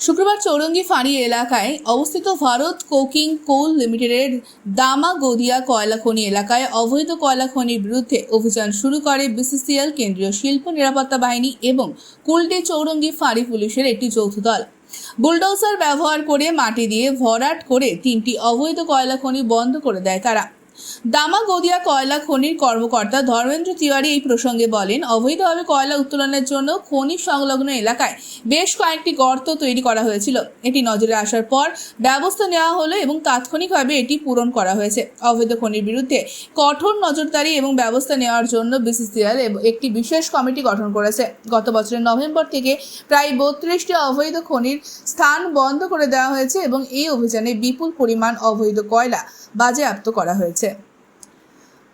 শুক্রবার চৌরঙ্গি ফাঁড়ি এলাকায় অবস্থিত ভারত কোকিং কোল লিমিটেডের দামা গদিয়া কয়লা খনি এলাকায় অবৈধ কয়লা খনির বিরুদ্ধে অভিযান শুরু করে বিসিসিএল, কেন্দ্রীয় শিল্প নিরাপত্তা বাহিনী এবং কুলটি চৌরঙ্গি ফাঁড়ি পুলিশের একটি যৌথ দল। বুলডোজার ব্যবহার করে মাটি দিয়ে ভরাট করে তিনটি অবৈধ কয়লা খনি বন্ধ করে দেয় তারা। দামা গদিয়া কয়লা খনির কর্মকর্তা ধর্মেন্দ্র তিওয়ারি এই প্রসঙ্গে বলেন, অবৈধভাবে কয়লা উত্তোলনের জন্য খনি সংলগ্ন এলাকায় বেশ কয়েকটি গর্ত তৈরি করা হয়েছিল। এটি নজরে আসার পর ব্যবস্থা নেওয়া হলো এবং তাৎক্ষণিকভাবে এটি পূরণ করা হয়েছে। অবৈধ খনির বিরুদ্ধে কঠোর নজরদারি এবং ব্যবস্থা নেওয়ার জন্য বিসিসিআল একটি বিশেষ কমিটি গঠন করেছে। গত বছরের নভেম্বর থেকে প্রায় বত্রিশটি অবৈধ খনির স্থান বন্ধ করে দেওয়া হয়েছে এবং এই অভিযানে বিপুল পরিমাণ অবৈধ কয়লা বাজেয়াপ্ত করা হয়েছে।